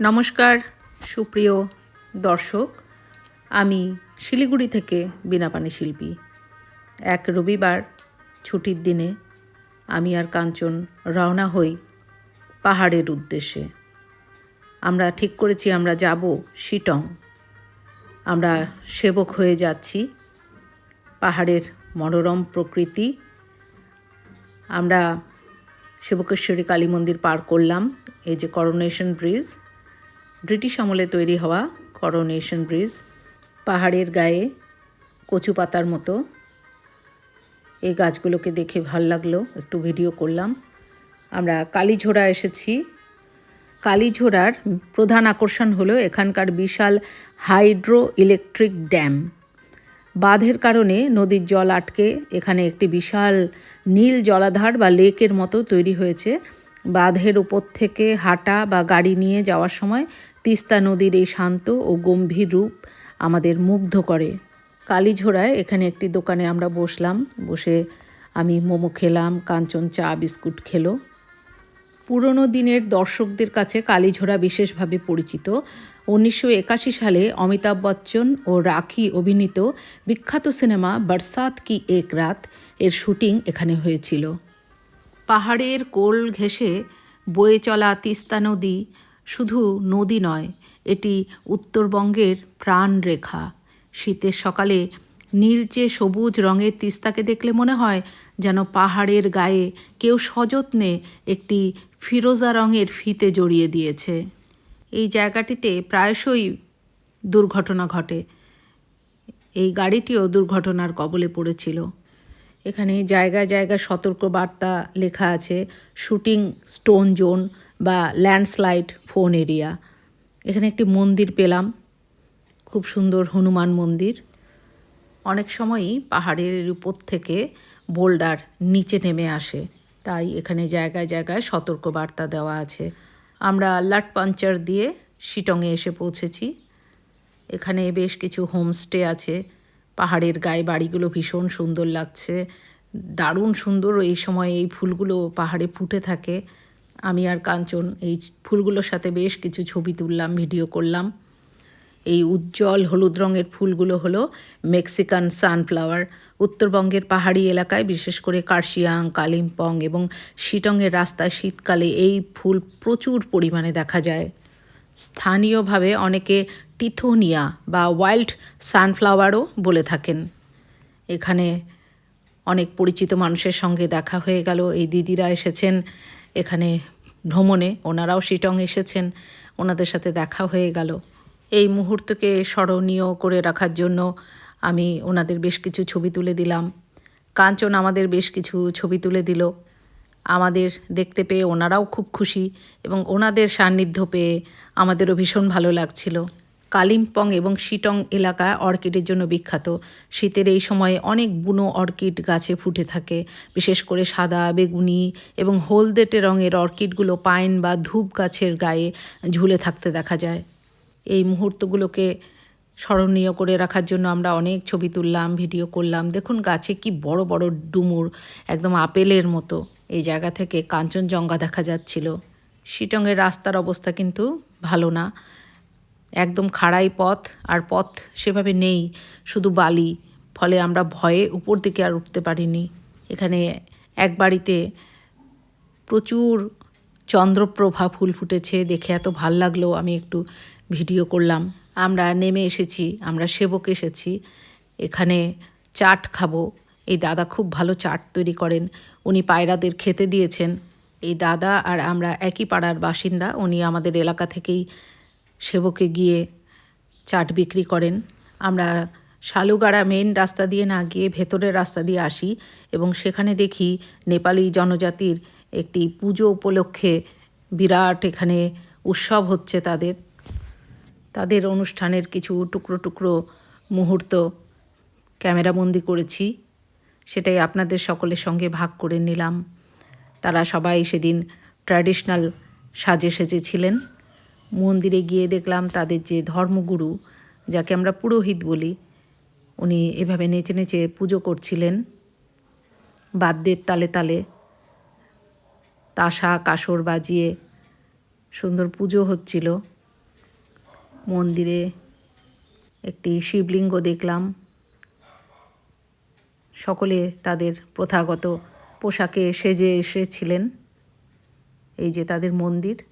নমস্কার, সুপ্রিয় দর্শক। আমি শিলিগুড়ি থেকে বীণাপানি শিল্পী। এক রবিবার ছুটির দিনে আমি আর কাঞ্চন রওনা হই পাহাড়ের উদ্দেশ্যে। আমরা ঠিক করেছি আমরা যাব শিটং। আমরা সেবক হয়ে যাচ্ছি পাহাড়ের মনোরম প্রকৃতি। আমরা সেবকেশ্বরী কালী মন্দির পার করলাম, এই যে করোনেশন ব্রিজ ব্রিটিশ আমলে তৈরি হওয়া করোনেশন ব্রিজ পাহাড়ের গায়ে কচু পাতার মতো। এই গাছগুলোকে দেখে ভালো লাগল, একটু ভিডিও করলাম। আমরা কালীঝোড়া এসেছি। কালীঝোড়ার প্রধান আকর্ষণ হলো এখানকার বিশাল হাইড্রো ইলেকট্রিক ড্যাম বাঁধের কারণে নদীর জল আটকে এখানে একটি বিশাল নীল জলাধার বা লেকের মতো তৈরি হয়েছে। বাঁধের উপর থেকে হাঁটা বা গাড়ি নিয়ে যাওয়ার সময় তিস্তা নদীর এই শান্ত ও গম্ভীর রূপ আমাদের মুগ্ধ করে। কালীঝোড়ায় এখানে একটি দোকানে আমরা বসলাম, বসে আমি মোমো খেলাম, কাঞ্চন চা, বিস্কুট খেলো। পুরনো দিনের দর্শকদের কাছে কালীঝোড়া বিশেষভাবে পরিচিত। উনিশশো একাশি সালে অমিতাভ বচ্চন ও রাখি অভিনীত বিখ্যাত সিনেমা বরসাত কি এক রাত এর শুটিং এখানে হয়েছিল। পাহাড়ের কোল ঘেঁষে বয়ে চলা তিস্তা নদী শুধু নদী নয়, এটি উত্তরবঙ্গের প্রাণরেখা শীতের সকালে নীলচে সবুজ রঙের তিস্তাকে দেখলে মনে হয় যেন পাহাড়ের গায়ে কেউ সযত্নে একটি ফিরোজা রঙের ফিতে জড়িয়ে দিয়েছে। এই জায়গাটিতে প্রায়শই দুর্ঘটনা ঘটে। এই গাড়িটিও দুর্ঘটনার কবলে পড়েছিল। এখানে জায়গায় জায়গায় সতর্ক বার্তা লেখা আছে শুটিং স্টোন জোন বা ল্যান্ডস্লাইড ফোন এরিয়া এখানে একটি মন্দির পেলাম, খুব সুন্দর হনুমান মন্দির। অনেক সময়ই পাহাড়ের উপর থেকে বোল্ডার নিচে নেমে আসে, তাই এখানে জায়গায় জায়গায় সতর্ক বার্তা দেওয়া আছে। আমরা লাট পাঞ্চার দিয়ে শিটংয়ে এসে পৌঁছেছি। এখানে বেশ কিছু হোমস্টে আছে পাহাড়ের গায়ে বাড়িগুলো ভীষণ সুন্দর লাগছে। দারুণ সুন্দর এই সময় এই ফুলগুলো পাহাড়ে ফুটে থাকে। আমি আর কাঞ্চন এই ফুলগুলোর সাথে বেশ কিছু ছবি তুললাম, ভিডিও করলাম। এই উজ্জ্বল হলুদ রঙের ফুলগুলো হলো মেক্সিকান সানফ্লাওয়ার। উত্তরবঙ্গের পাহাড়ি এলাকায়, বিশেষ করে কার্শিয়াং, কালিম্পং এবং শিটংয়ের রাস্তায় শীতকালে এই ফুল প্রচুর পরিমাণে দেখা যায়। স্থানীয়ভাবে অনেকে টিথোনিয়া বা ওয়াইল্ড সানফ্লাওয়ারও বলে থাকেন। এখানে অনেক পরিচিত মানুষের সঙ্গে দেখা হয়ে গেল। এই দিদিরা এসেছেন এখানে ভ্রমণে, ওনারাও শিটং এসেছেন, ওনাদের সাথে দেখা হয়ে গেল। এই মুহূর্তকে স্মরণীয় করে রাখার জন্য আমি ওনাদের বেশ কিছু ছবি তুলে দিলাম। কাঞ্চন আমাদের বেশ কিছু ছবি তুলে দিল। আমাদের দেখতে পেয়ে ওনারাও খুব খুশি এবং ওনাদের সান্নিধ্য পেয়ে আমাদেরও ভীষণ ভালো লাগছিল। কালিম্পং এবং শিটং এলাকা অর্কিডের জন্য বিখ্যাত। শীতের এই সময়ে অনেক বুনো অর্কিড গাছে ফুটে থাকে, বিশেষ করে সাদা, বেগুনি এবং হলদেটে রঙের অর্কিডগুলো পাইন বা ধূপ গাছের গায়ে ঝুলে থাকতে দেখা যায়। এই মুহূর্তগুলোকে স্মরণীয় করে রাখার জন্য আমরা অনেক ছবি তুললাম, ভিডিও করলাম। দেখুন গাছে কি বড় বড় ডুমুর, একদম আপেলের মতো। এই জায়গা থেকে কাঞ্চনজঙ্ঘা দেখা যাচ্ছিল। শিটংয়ের রাস্তার অবস্থা কিন্তু ভালো না। একদম খাড়াই পথ, আর পথ সেভাবে নেই, শুধু বালি। ফলে আমরা ভয়ে উপর দিকে আর উঠতে পারিনি। এখানে এক বাড়িতে প্রচুর চন্দ্রপ্রভা ফুল ফুটেছে, দেখে এত ভালো লাগল। আমি একটু ভিডিও করলাম। আমরা নেমে এসেছি, আমরা সেবক এসেছি। এখানে চাট খাব। এই দাদা খুব ভালো চাট তৈরি করেন। উনি পায়রাদের খেতে দিয়েছেন। এই দাদা আর আমরা একই পাড়ার বাসিন্দা, উনি আমাদের এলাকা থেকেই সেবকে গিয়ে চাট বিক্রি করেন। আমরা শালুগাড়া মেন রাস্তা দিয়ে না গিয়ে ভেতরের রাস্তা দিয়ে আসি এবং সেখানে দেখি নেপালি জনজাতির একটি পুজো উপলক্ষে বিরাট এখানে উৎসব হচ্ছে তাদের। তাদের অনুষ্ঠানের কিছু টুকরো টুকরো মুহূর্ত ক্যামেরাবন্দি করেছি। সেটাই আপনাদের সকলের সঙ্গে ভাগ করে নিলাম। তারা সবাই সেদিন ট্র্যাডিশনাল সাজে সেজেছিলেন মন্দিরে গিয়ে দেখলাম তাদের যে ধর্মগুরু, যাকে আমরা পুরোহিত বলি, উনি এভাবে নেচে নেচে পুজো করছিলেন। বাদ্যের তালে তালে তাসা, কাসর বাজিয়ে সুন্দর পুজো হচ্ছিল। মন্দিরে একটি শিবলিঙ্গ দেখলাম। সকলে তাদের প্রথাগত পোশাকে সেজে এসেছিলেন। এই যে তাদের মন্দির।